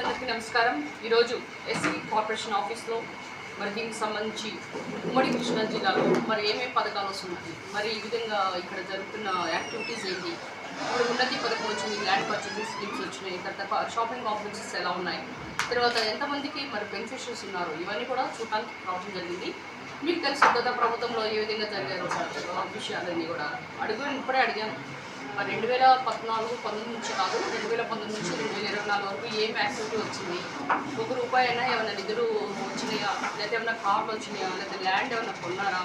మిత్రులందరికీ నమస్కారం. ఈరోజు ఎస్సీ కార్పొరేషన్ ఆఫీస్లో మరి దీనికి సంబంధించి ఉమ్మడి కృష్ణా జిల్లాలో మరి ఏమేమి పథకాలు వస్తున్నాయి? మరి ఈ విధంగా ఇక్కడ జరుగుతున్న యాక్టివిటీస్ ఏంటి? ఇప్పుడు ఉన్నతి పథకం వచ్చింది ల్యాండ్ పర్చేసింగ్ స్కీమ్స్ వచ్చినాయి తర్వాత షాపింగ్ కాంప్లెక్సెస్ ఎలా ఉన్నాయి? తర్వాత ఎంతమందికి మరి బెనిఫిషియర్స్ ఉన్నారు? ఇవన్నీ కూడా చూడటానికి రావడం జరిగింది. మీకు తెలుసు గత ప్రభుత్వంలో ఏ విధంగా జరిగారు? విషయాలన్నీ కూడా అడుగు ఇప్పుడే అడిగాను. రెండు వేల పద్నాలుగు పంతొమ్మిది నుంచి కాదు రెండు వేల పంతొమ్మిది నుంచి రెండు వేల ఇరవై నాలుగు వరకు ఏం యాక్టివిటీ వచ్చింది? ఒక రూపాయి అయినా ఏమైనా నిధులు వచ్చినాయా? లేదా ఏమైనా కార్లు వచ్చినాయా? లేదా ల్యాండ్ ఏమైనా కొన్నారా?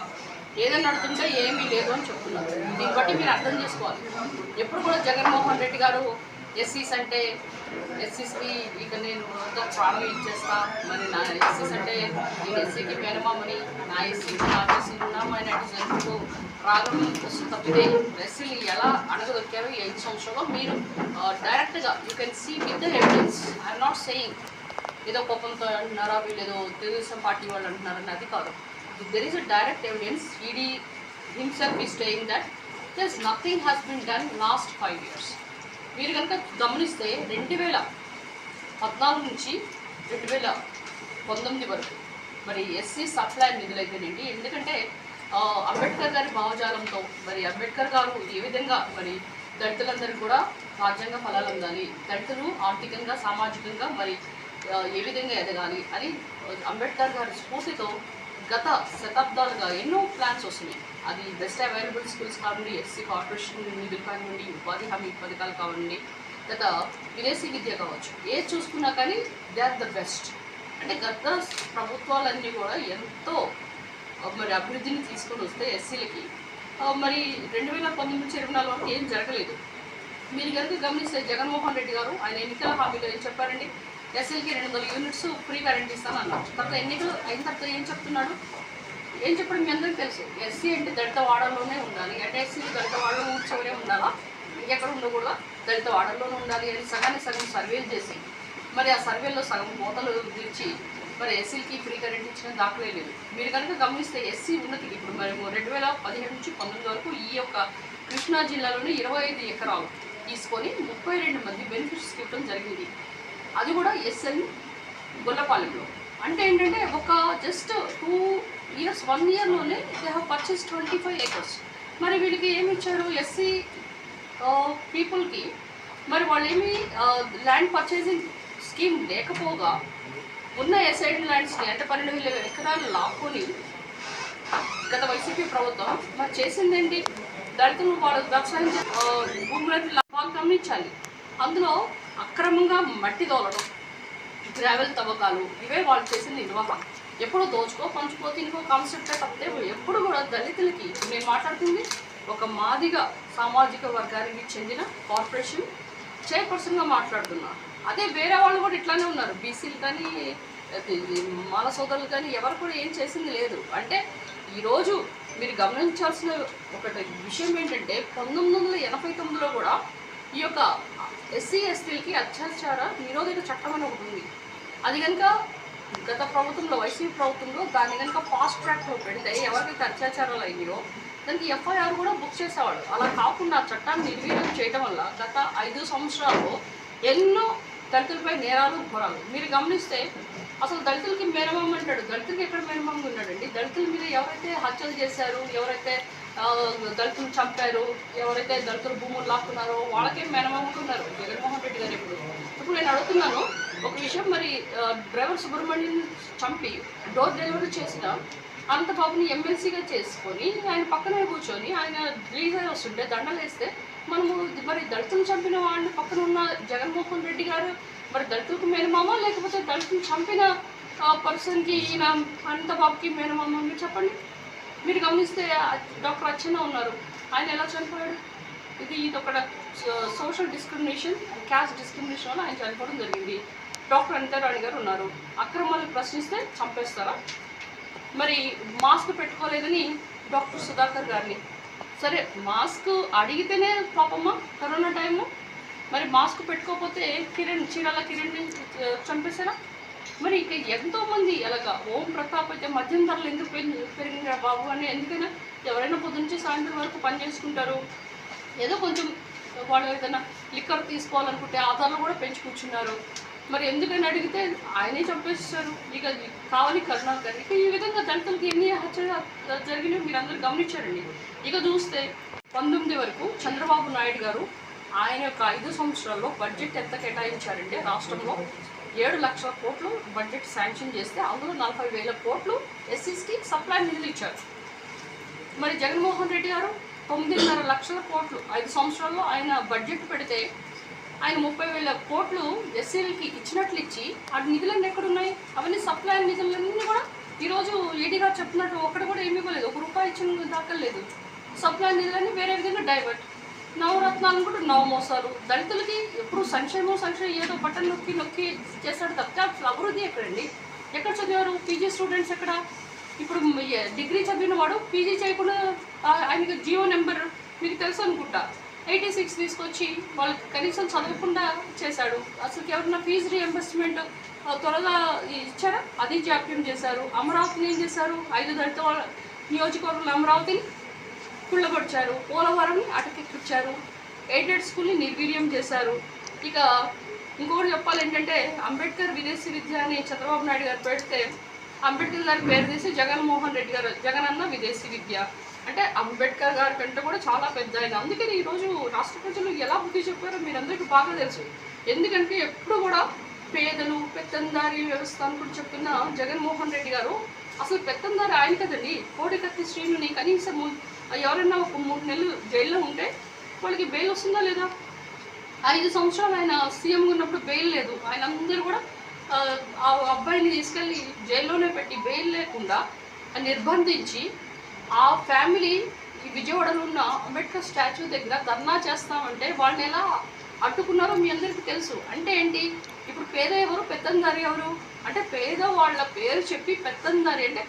ఏదైనా నడుతుంటే ఏమీ లేదు అని చెప్తున్నారు. దీన్ని బట్టి మీరు అర్థం చేసుకోవాలి. ఎప్పుడు కూడా జగన్మోహన్ రెడ్డి గారు ఎస్సీస్ అంటే ఎస్సీస్కి ఇక నేను అంతా ప్రాణం ఇచ్చేస్తా. మరి నా ఎస్సీస్ అంటే నేను ఎస్సీకి మేనమామని నా ఎస్సీకి నా ఎస్సీ నా మైనార్టీస్ ఎందుకు రాగం తప్పితే ఎస్సీలు ఎలా అడగదొక్కారో ఈ ఐదు సంవత్సరంలో మీరు డైరెక్ట్గా you can see with the evidence I'm not saying ఏదో కోపంతో అంటున్నారా వీళ్ళు ఏదో తెలుగుదేశం పార్టీ వాళ్ళు అంటున్నారని అది కాదు. There is a direct evidence ED himself is staying that this nothing has been done last five years మీరు కనుక గమనిస్తే రెండు వేల పద్నాలుగు నుంచి రెండు వేల పంతొమ్మిది వరకు మరి ఎస్సీ సప్లై నిధులైతేనేంటి? ఎందుకంటే అంబేద్కర్ గారి భావజాలంతో మరి అంబేద్కర్ గారు ఏ విధంగా మరి దళితులందరూ కూడా రాజ్యాంగ ఫలాలు అందాలి దళితులు ఆర్థికంగా సామాజికంగా మరి ఏ విధంగా ఎదగాలి అని అంబేద్కర్ గారి స్ఫూర్తితో గత శతాబ్దాలుగా ఎన్నో ప్లాన్స్ వస్తున్నాయి. అది బెస్ట్ అవైలబుల్ స్కూల్స్ కావండి ఎస్సీ కార్పొరేషన్ నిధులు కానివ్వండి ఉపాధి హామీ పథకాలు కావండి గత విదేశీ విద్య కావచ్చు. ఏది చూసుకున్నా కానీ దే ఆర్ ద బెస్ట్ అంటే గత ప్రభుత్వాలన్నీ కూడా ఎంతో మరి అభివృద్ధిని తీసుకొని వస్తే ఎస్సీలకి మరి రెండు వేల పంతొమ్మిది నుంచి ఇరవై నాలుగు వరకు ఏం జరగలేదు. మీరు కనుక గమనిస్తే జగన్మోహన్ రెడ్డి గారు ఆయన ఎన్నికల హామీలో ఏం చెప్పారండి? ఎస్ఎల్కి రెండు వందల యూనిట్స్ ఫ్రీ కరెంట్ ఇస్తాను అన్నారు తర్వాత ఎన్నికలు అయిన తర్వాత ఏం చెప్తున్నాడు? ఏం చెప్పడం మీ అందరికీ తెలుసు. ఎస్సీ అంటే దళిత వాడల్లోనే ఉండాలి. అంటే ఎస్సీ దళిత వాడలో కూర్చోనే ఉండాలా? ఎక్కడ ఉండకూడదా? దళిత వాడల్లోనే ఉండాలి అని సగానికి సగం సర్వేలు చేసి మరి ఆ సర్వేలో సగం మూతలు తీర్చి మరి ఎస్సీలకి ఫ్రీ కరెంట్ ఇచ్చిన దాఖలే లేదు. మీరు కనుక గమనిస్తే ఎస్సీ ఉన్నతికి ఇప్పుడు మరి రెండు వేల పదిహేడు నుంచి పంతొమ్మిది వరకు ఈ యొక్క కృష్ణా జిల్లాలోని ఇరవై ఐదు ఎకరాలు తీసుకొని ముప్పై రెండు మంది బెనిఫిట్స్ ఇవ్వడం జరిగింది. అది కూడా ఎస్ఎల్ గొల్లపాలెంలో. అంటే ఏంటంటే ఒక just two years one ఇయర్లోనే they have purchase twenty five acres మరి వీళ్ళకి ఏమి ఇచ్చారు ఎస్సీ పీపుల్కి? మరి వాళ్ళు ఏమి ల్యాండ్ పర్చేసింగ్ స్కీమ్ లేకపోగా ఉన్న ఎస్ఐడ్ ల్యాండ్స్ని అంటే పన్నెండు వేల ఎకరాలు లాక్కొని గత వైసీపీ ప్రభుత్వం మరి చేసిందేంటి? దళితులు వాళ్ళు వ్యవసాయం భూములకి లాభాలు గమనించాలి అందులో అక్రమంగా మట్టి దోలడం గ్రావెల్ తవ్వకాలు ఇవే వాళ్ళు చేసిన నిర్వహణ ఎప్పుడు దోచుకో పంచుకో తినుకో కాన్సెప్ట్ తప్పితే ఎప్పుడు కూడా దళితులకి నేను మాట్లాడుతుంది ఒక మాదిగ సామాజిక వర్గానికి చెందిన కార్పొరేషన్ చైర్పర్సన్గా మాట్లాడుతున్నాను అదే వేరే వాళ్ళు కూడా ఇట్లానే ఉన్నారు. బీసీలు కానీ మాల సోదరులు కానీ ఎవరు కూడా ఏం చేసింది లేదు. అంటే ఈరోజు మీరు గమనించాల్సిన ఒకటి విషయం ఏంటంటే పంతొమ్మిది వందల ఎనభై తొమ్మిదిలో కూడా ఈ యొక్క ఎస్సీ ఎస్టీలకి అత్యాచార నిరోధక చట్టం అని ఒకటి ఉంది. అది కనుక గత ప్రభుత్వంలో వైసీపీ ప్రభుత్వంలో దాన్ని కనుక ఫాస్ట్ ట్రాక్లో పెడితే ఎవరికైతే అత్యాచారాలు అయ్యాయో దానికి ఎఫ్ఐఆర్ కూడా బుక్ చేసేవాడు. అలా కాకుండా చట్టాన్ని నిర్వీర్యం చేయడం వల్ల గత ఐదు సంవత్సరాల్లో ఎన్నో దళితులపై నేరాలు ఘోరాలు. మీరు గమనిస్తే అసలు దళితులకి మేనమామ అంటాడు. దళితులకి ఎక్కడ మేనమామ ఉన్నాడండి? దళితుల మీద ఎవరైతే హత్యలు చేశారు ఎవరైతే దళితులు చంపారు ఎవరైతే దళితులు భూములు లాక్కున్నారో వాళ్ళకే మేనమామలు ఉన్నారు? జగన్మోహన్ రెడ్డి గారు ఇప్పుడు. ఇప్పుడు నేను అడుగుతున్నాను ఒక విషయం మరి డ్రైవర్ సుబ్రహ్మణ్యం చంపి డోర్ డెలివరీ చేసిన అనంతబాబుని ఎమ్మెల్సీగా చేసుకొని ఆయన పక్కనే కూర్చొని ఆయన రిలీజ్ వస్తుంటే దండలు వేస్తే మనము మరి దళితులు చంపిన వాళ్ళని పక్కన ఉన్న జగన్మోహన్ రెడ్డి గారు మరి దళితులకు మేనమామ లేకపోతే దళితులు చంపిన పర్సన్కి ఈయన అనంతబాబుకి మేనమామ మీరు చెప్పండి. మీరు గమనిస్తే డాక్టర్ అచ్చన్న ఉన్నారు. ఆయన ఎలా చనిపోయాడు? ఇది ఇది ఒక సోషల్ డిస్క్రిమినేషన్ క్యాస్ట్ డిస్క్రిమినేషన్ వల్ల ఆయన చనిపోవడం జరిగింది. డాక్టర్ అనితారాణి గారు ఉన్నారు. అక్రమాలు ప్రశ్నిస్తే చంపేస్తారా? మరి మాస్క్ పెట్టుకోలేదని డాక్టర్ సుధాకర్ గారిని. సరే మాస్క్ అడిగితేనే పాపమ్మ కరోనా టైంలో మరి మాస్క్ పెట్టుకోకపోతే కిరణ్ చీరాల కిరణ్ని చంపేశారా? మరి ఇక ఎంతోమంది ఎలాగా ఓం ప్రతాప్ అయితే మద్యం ధరలు ఎందుకు పెరిగి- బాబు అని ఎందుకైనా ఎవరైనా పొద్దు నుంచి సాయంత్రం వరకు పని చేసుకుంటారు. ఏదో కొంచెం వాళ్ళు ఏదైనా లిక్కర్ తీసుకోవాలనుకుంటే ఆధార్లు కూడా పెంచి కూర్చున్నారు. మరి ఎందుకని అడిగితే ఆయనే చంపేస్తారు ఇక కావాలి కరుణాకర్ ఇక ఈ విధంగా దళితులకి ఎన్ని హత్యలు జరిగినాయో మీరు అందరూ గమనించారండి. ఇక చూస్తే పంతొమ్మిది వరకు చంద్రబాబు నాయుడు గారు ఆయన యొక్క ఐదు సంవత్సరాల్లో బడ్జెట్ ఎంత కేటాయించారంటే రాష్ట్రంలో ఏడు లక్షల కోట్లు బడ్జెట్ శాంక్షన్ చేస్తే అందులో నలభై వేల కోట్లు ఎస్సీస్కి సప్లై నిధులు ఇచ్చారు. మరి జగన్మోహన్ రెడ్డి గారు తొమ్మిదిన్నర లక్షల కోట్లు ఐదు సంవత్సరాల్లో ఆయన బడ్జెట్ పెడితే ఆయన ముప్పై వేల కోట్లు ఎస్సీలకి ఇచ్చినట్లు ఇచ్చి ఆ నిధులన్నీ ఎక్కడున్నాయి? అవన్నీ సప్లై నిధులన్నీ కూడా ఈరోజు ఈడీ గారు చెప్పినట్టు ఒక్కటి కూడా ఏమి ఇవ్వలేదు. ఒక రూపాయి ఇచ్చిన దాఖలేదు సప్లై నిధులన్నీ వేరే విధంగా డైవర్ట్ నవరత్నాలను కూడా నవమోసాలు. దళితులకి ఎప్పుడు సంక్షేమం సంక్షేమం ఏదో బట్టలు నొక్కి నొక్కి చేస్తాడు తప్పితే అసలు అభివృద్ధి ఎక్కడండి ఎక్కడ చదివారు? పీజీ స్టూడెంట్స్ ఎక్కడ? ఇప్పుడు డిగ్రీ చదివిన వాడు పీజీ చేయకుండా ఆయనకి జియో నెంబర్ మీకు తెలుసు అనుకుంటా. ఎయిటీ సిక్స్ తీసుకొచ్చి వాళ్ళకి కనీసం చదవకుండా చేశాడు. అసలు ఎవరన్నా ఫీజు రీఎంబర్స్మెంట్ త్వరగా ఇచ్చారా? అది జాప్యం చేశారు. అమరావతిని ఏం చేశారు? ఐదు దళిత వాళ్ళ నియోజకవర్గంలో అమరావతిని కుళ్ళగొచ్చారు పోలవరంని అటకెక్కించారు ఎయిడెడ్ స్కూల్ని నిర్వీర్యం చేశారు. ఇక ఇంకొకటి చెప్పాలి ఏంటంటే అంబేద్కర్ విదేశీ విద్య అని చంద్రబాబు నాయుడు గారు పెడితే అంబేద్కర్ గారి పేరు తీసి జగన్మోహన్ రెడ్డి గారు జగన్ అన్న విదేశీ విద్య. అంటే అంబేద్కర్ గారి కంటే కూడా చాలా పెద్ద ఆయన. అందుకని ఈరోజు రాష్ట్ర ప్రజలు ఎలా బుద్ధి చెప్పారో మీరందరికీ బాగా తెలుసు. ఎందుకంటే ఎప్పుడు కూడా పేదలు పెత్తందారి వ్యవస్థ అనుకుంటూ చెప్తున్న జగన్మోహన్ రెడ్డి గారు అసలు పెత్తందారి ఆయన కదండి. కోడికత్తి శ్రీనుని కనీసం ఎవరైనా ఒక మూడు నెలలు జైల్లో ఉంటే వాళ్ళకి బెయిల్ వస్తుందా లేదా? ఐదు సంవత్సరాలు ఆయన సీఎం ఉన్నప్పుడు బెయిల్ లేదు. ఆయన అందరూ కూడా ఆ, అబ్బాయిని తీసుకెళ్ళి జైల్లోనే పెట్టి బెయిల్ లేకుండా నిర్బంధించి ఆ ఫ్యామిలీ ఈ విజయవాడలో ఉన్న అంబేద్కర్ స్టాచ్యూ దగ్గర ధర్నా చేస్తామంటే వాళ్ళని ఎలా అడ్డుకున్నారో మీ అందరికీ తెలుసు. అంటే ఏంటి? ఇప్పుడు పేద ఎవరు? పెత్తందారి ఎవరు? అంటే పేద వాళ్ళ పేరు చెప్పి పెత్తందారి అంటే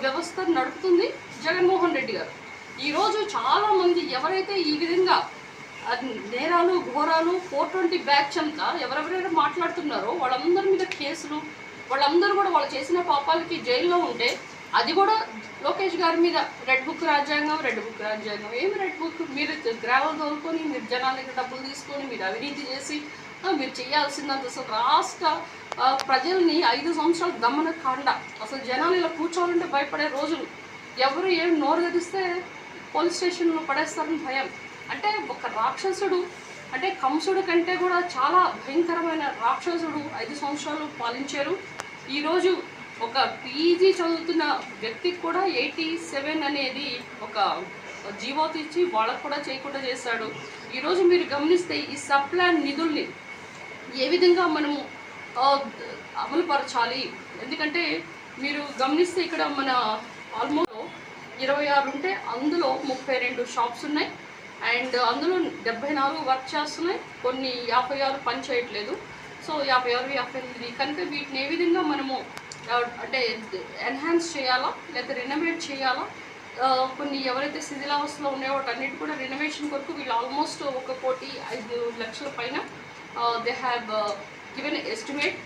వ్యవస్థ నడుపుతుంది జగన్మోహన్ రెడ్డి గారు. ఈరోజు చాలామంది ఎవరైతే ఈ విధంగా నేరాలు ఘోరాలు ఫోర్ ట్వంటీ బ్యాచ్ అంతా ఎవరెవరైనా మాట్లాడుతున్నారో వాళ్ళందరి మీద కేసులు వాళ్ళందరూ కూడా వాళ్ళు చేసిన పాపాలకి జైల్లో ఉంటే అది కూడా లోకేష్ గారి మీద రెడ్ బుక్ రాజ్యాంగం రెడ్ బుక్ రాజ్యాంగం ఏమి రెడ్ బుక్? మీరు గ్రావెల్ తోలుకొని మీరు జనాల దగ్గర డబ్బులు తీసుకొని మీరు అవినీతి చేసి మీరు చేయాల్సిందంత అసలు రాష్ట్ర ప్రజల్ని ఐదు సంవత్సరాలు దమ్మన కాండ అసలు జనాలు ఇలా కూర్చోవాలంటే భయపడే రోజులు. ఎవరు ఏం నోరు తెరిస్తే పోలీస్ స్టేషన్లో పడేస్తారని భయం. అంటే ఒక రాక్షసుడు అంటే కంసుడు కంటే కూడా చాలా భయంకరమైన రాక్షసుడు ఐదు సంవత్సరాలు పాలించారు. ఈరోజు ఒక పీజీ చదువుతున్న వ్యక్తికి కూడా ఎయిటీ సెవెన్ అనేది ఒక జీవో ఇచ్చి వాళ్ళకు కూడా చేయకుండా చేశాడు. ఈరోజు మీరు గమనిస్తే ఈ సప్లాన్ నిధుల్ని ఏ విధంగా మనము అమలుపరచాలి? ఎందుకంటే మీరు గమనిస్తే ఇక్కడ మన ఆల్మోస్ట్ ఇరవై ఆరు ఉంటే అందులో ముప్పై రెండు షాప్స్ ఉన్నాయి. అండ్ అందులో డెబ్బై నాలుగు వర్క్ చేస్తున్నాయి. కొన్ని యాభై ఆరు పని చేయట్లేదు సో యాభై ఆరు యాభై ఎనిమిది కనుక వీటిని ఏ విధంగా మనము అంటే ఎన్హాన్స్ చేయాలా లేదా రినోవేట్ చేయాలా? కొన్ని ఎవరైతే శిథిలావస్థలో ఉన్నాయో వాటన్నిటి కూడా రినోవేషన్ కొరకు వీళ్ళు ఆల్మోస్ట్ ఒక కోటి ఐదు లక్షల పైన they have given estimate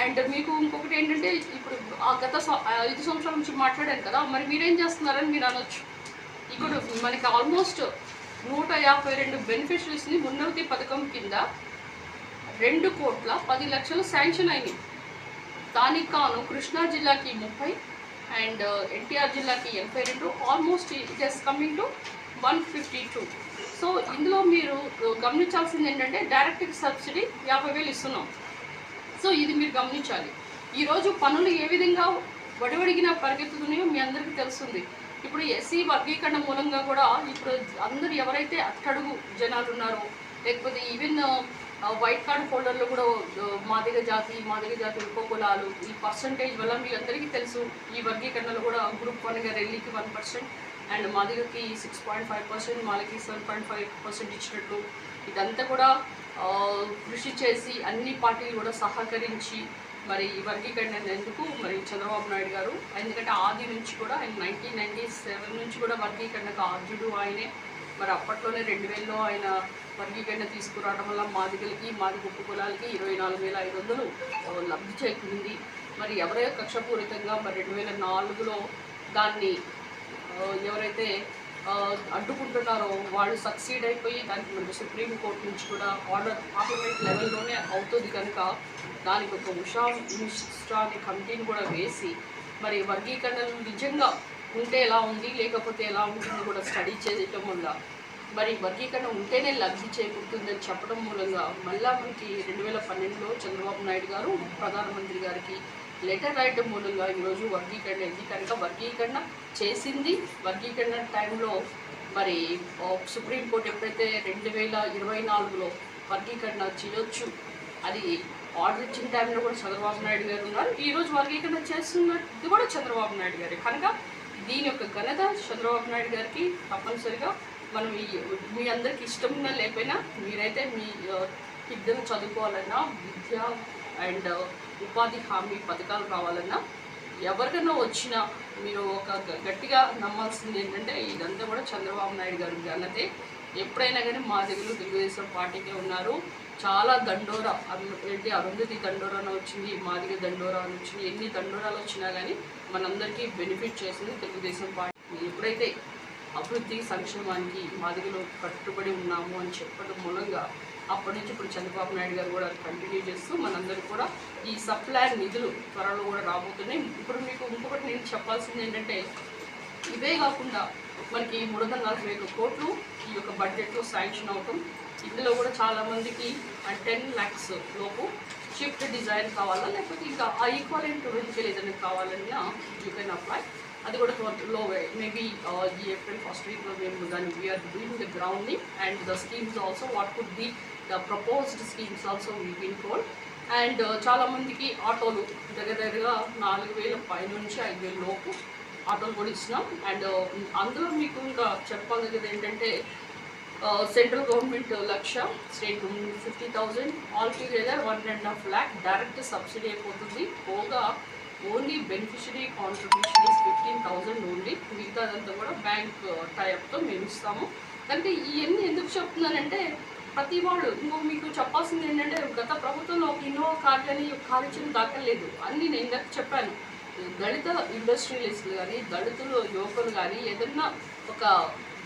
and మీకు ఇంకొకటి ఏంటంటే ఇప్పుడు ఆ గత ఐదు సంవత్సరాల నుంచి మాట్లాడాను కదా మరి మీరేం చేస్తున్నారని మీరు అనొచ్చు. ఇక్కడ మనకి ఆల్మోస్ట్ నూట యాభై రెండు బెనిఫిషరీస్ని ఉన్నతి పథకం కింద రెండు కోట్ల పది లక్షలు శాంక్షన్ అయినాయి. దానికి కాను కృష్ణా జిల్లాకి ముప్పై అండ్ ఎన్టీఆర్ జిల్లాకి ఎనభై రెండు almost it is coming to one fifty two. So ఇందులో మీరు గమనించాల్సింది ఏంటంటే డైరెక్ట్ సబ్సిడీ యాభై వేలు ఇస్తున్నాం. సో ఇది మీరు గమనించాలి. ఈరోజు పనులు ఏ విధంగా వడివడిగిన పరిగెత్తుతున్నాయో మీ అందరికీ తెలుస్తుంది. ఇప్పుడు ఎస్సీ వర్గీకరణ మూలంగా కూడా ఇప్పుడు అందరూ ఎవరైతే అట్టడుగు జనాలు ఉన్నారో లేకపోతే ఈవెన్ వైట్ కార్డ్ హోల్డర్లు కూడా మాదిగ జాతి మాదిగ జాతి ఉపకులాలు ఈ పర్సంటేజ్ వల్ల మీ అందరికీ తెలుసు ఈ వర్గీకరణలో కూడా గ్రూప్ వన్గా రెల్లీకి వన్ పర్సెంట్ అండ్ మాదిగకి సిక్స్ పాయింట్ ఫైవ్ పర్సెంట్ మాలకి సెవెన్ పాయింట్ ఫైవ్ పర్సెంట్ ఇచ్చినట్టు ఇదంతా కూడా కృషి చేసి అన్ని పార్టీలు కూడా సహకరించి మరి ఈ వర్గీకరణ ఎందుకు మరి చంద్రబాబు నాయుడు గారు ఎందుకంటే ఆది నుంచి కూడా ఆయన నైన్టీన్ నైన్టీ సెవెన్ నుంచి కూడా వర్గీకరణకు ఆర్జుడు ఆయనే. మరి అప్పట్లోనే రెండు వేలలో ఆయన వర్గీకరణ తీసుకురావడం వల్ల మాదిగలకి మాదిగ ఉప కులాలకి ఇరవై నాలుగు వేల ఐదు వందలు లబ్ధి చేకూరింది. మరి ఎవరైతే కక్షపూరితంగా మరి రెండు వేల నాలుగులో దాన్ని ఎవరైతే అడ్డుకుంటున్నారో వాళ్ళు సక్సీడ్ అయిపోయి దానికి మనకి సుప్రీం కోర్టు నుంచి కూడా ఆర్డర్ పార్లమెంట్ లెవెల్లోనే అవుతుంది కనుక దానికి ఒక ఉషా మిశ్రా అనే కమిటీని కూడా వేసి మరి వర్గీకరణలు నిజంగా ఉంటే ఎలా ఉంది లేకపోతే ఎలా ఉంటుందో కూడా స్టడీ చేయటం వల్ల మరి వర్గీకరణ ఉంటేనే లబ్ధి చేకూరుతుందని చెప్పడం మూలంగా మళ్ళా మనకి రెండు వేల పన్నెండులో చంద్రబాబు నాయుడు గారు ప్రధానమంత్రి గారికి లెటర్ రైట్ మూలంగా ఈరోజు వర్గీకరణ ఇది కనుక వర్గీకరణ చేసింది. వర్గీకరణ టైంలో మరి సుప్రీంకోర్టు ఎప్పుడైతే రెండు వేల ఇరవై నాలుగులో వర్గీకరణ చేయొచ్చు అది ఆర్డర్ ఇచ్చిన టైంలో కూడా చంద్రబాబు నాయుడు గారు ఉన్నారు. ఈరోజు వర్గీకరణ చేస్తున్నది కూడా చంద్రబాబు నాయుడు గారు. కనుక దీని యొక్క ఘనత చంద్రబాబు నాయుడు గారికి తప్పనిసరిగా మనం ఈ మీ అందరికి ఇష్టంగా లేకపోయినా మీరైతే మీ ఇద్దరు చదువుకోవాలన్నా విద్య అండ్ ఉపాధి హామీ పథకాలు రావాలన్నా ఎవరికైనా వచ్చినా మీరు ఒక గ- గట్టిగా నమ్మాల్సింది ఏంటంటే ఇదంతా కూడా చంద్రబాబు నాయుడు గారి ఘనతే ఎప్పుడైనా కానీ మా దగ్గర తెలుగుదేశం పార్టీకే ఉన్నారు. చాలా దండోరా ఏంటి అరుంధతి దండోరా అని వచ్చింది మాదిగ దండోరా అని వచ్చింది ఎన్ని దండోరాలు వచ్చినా కానీ మనందరికీ బెనిఫిట్ చేసింది తెలుగుదేశం పార్టీ. ఎప్పుడైతే అభివృద్ధి సంక్షేమానికి మాదిగలో కట్టుబడి ఉన్నాము అని చెప్పడం మూలంగా అప్పటి నుంచి ఇప్పుడు చంద్రబాబు నాయుడు గారు కూడా కంటిన్యూ చేస్తూ మనందరూ కూడా ఈ సప్లై నిధులు త్వరలో కూడా రాబోతున్నాయి. ఇప్పుడు మీకు ఇంకొకటి నేను చెప్పాల్సింది ఏంటంటే ఇవే కాకుండా మనకి మూడు వందల నలభై ఐదు కోట్లు ఈ యొక్క బడ్జెట్లో శాంక్షన్ అవటం. ఇందులో కూడా చాలా మందికి టెన్ ల్యాక్స్ లోపు షిఫ్ట్ డిజైన్ కావాలా? లేకపోతే ఇంకా ఆ ఈక్వలెంట్ వెహికల్ ఏదైనా కావాలన్నా యూ కెన్ అప్లై అది కూడా త్వరలో మేబీ uh, ఈ ఏప్రిల్ ఫస్ట్ వీక్లో మేము దాన్ని we're doing the grounding and the schemes also what could be the proposed schemes also we been told and చాలా మందికి ఆటోలు దగ్గర దగ్గరగా నాలుగు వేల పై నుంచి ఐదు వేల లోపు ఆటోలు కూడా ఇచ్చినాం. అండ్ uh, అందులో మీకు ఇంకా చెప్పగలిగేది ఏంటంటే uh, central government lakh state government fifty thousand all together one and half lakh direct subsidy అయిపోతుంది. పోగా only beneficiary contribution is fifteen thousand only మిగతాదంతా కూడా బ్యాంక్ టైప్తో uh, మేము ఇస్తాము. అంటే ఇవన్నీ ఎందుకు చెప్తున్నానంటే ప్రతి వాళ్ళు ఇంకో మీకు చెప్పాల్సింది ఏంటంటే గత ప్రభుత్వంలో ఒక ఇన్నోవా కార్ కానీ కార్యచరణ దాఖలేదు అన్నీ నేను ఇందాక చెప్పాను. దళిత ఇండస్ట్రియలిస్టులు కానీ దళితులు యువకులు కానీ ఏదన్నా ఒక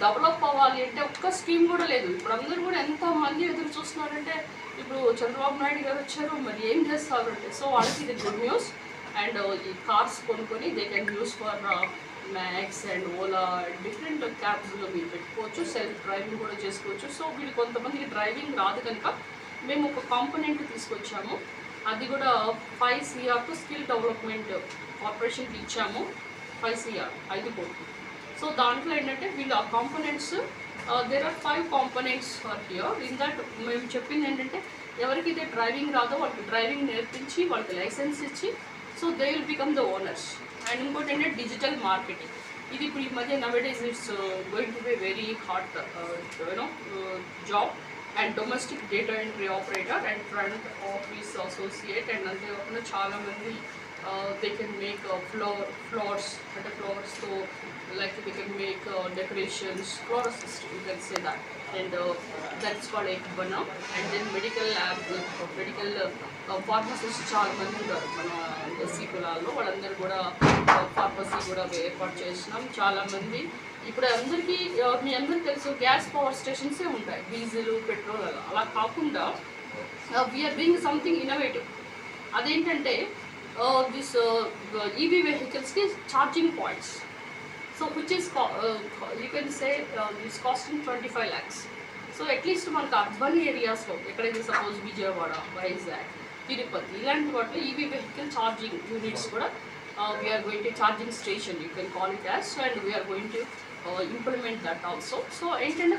డెవలప్ అవ్వాలి అంటే ఒక్క స్కీమ్ కూడా లేదు. ఇప్పుడు అందరూ కూడా ఎంత మంది ఎదురు చూస్తున్నారంటే ఇప్పుడు చంద్రబాబు నాయుడు గారు వచ్చారు మరి ఏం చేస్తారు? అంటే సో వాళ్ళకి ఇది గుడ్ న్యూస్ అండ్ uh, ఈ కార్స్ కొనుక్కొని they can use for max and Ola different క్యాబ్స్లో మీరు పెట్టుకోవచ్చు. సెల్ఫ్ డ్రైవింగ్ కూడా చేసుకోవచ్చు. సో వీళ్ళు కొంతమందికి డ్రైవింగ్ రాదు కనుక మేము ఒక కాంపోనెంట్ తీసుకొచ్చాము. అది కూడా ఫైవ్ సిఆర్కు స్కిల్ డెవలప్మెంట్ కార్పొరేషన్కి ఇచ్చాము. ఫైవ్ సిఆర్ ఐదు కోట్లు. సో దాంట్లో ఏంటంటే వీళ్ళు ఆ components there are five components for here in that మేము చెప్పింది ఏంటంటే ఎవరికైతే డ్రైవింగ్ రాదో వాళ్ళకి డ్రైవింగ్ నేర్పించి వాళ్ళకి లైసెన్స్ ఇచ్చి so they will become the owners and ఇంకోటి ఏంటంటే డిజిటల్ మార్కెటింగ్ ఇది ఇప్పుడు ఈ మధ్య nowadays it's going to be very hot you know job and domestic data entry operator and front office associate and అంతేకాకుండా చాలామంది they can make floor floors అంటే ఫ్లోర్స్తో like they can make decorations floor system you can say that and that's called ఎక్ బనా and then medical lab medical pharmacist చాలా మంది ఉన్నారు మన SC కులాల్లో వాళ్ళందరూ కూడా ఫార్మసీ కూడా ఏర్పాటు చేసినాం. చాలామంది ఇప్పుడు అందరికీ మీ అందరికీ తెలుసు గ్యాస్ పవర్ స్టేషన్సే ఉంటాయి. డీజిల్ పెట్రోల్ అలా అలా కాకుండా వీఆర్ బీయింగ్ సంథింగ్ ఇన్నోవేటివ్ అదేంటంటే this EV వెహికల్స్కి charging points so which is you can say this costing twenty five lakhs so at least మనకు అర్బన్ ఏరియాస్లో ఎక్కడైతే సపోజ్ విజయవాడ వైజాగ్ తిరుపతి ఇలాంటి వాటిలో ఈవీ వెహికల్ ఛార్జింగ్ యూనిట్స్ కూడా we're going to charging station you can call it as and we're going to implement that also so ఏంటంటే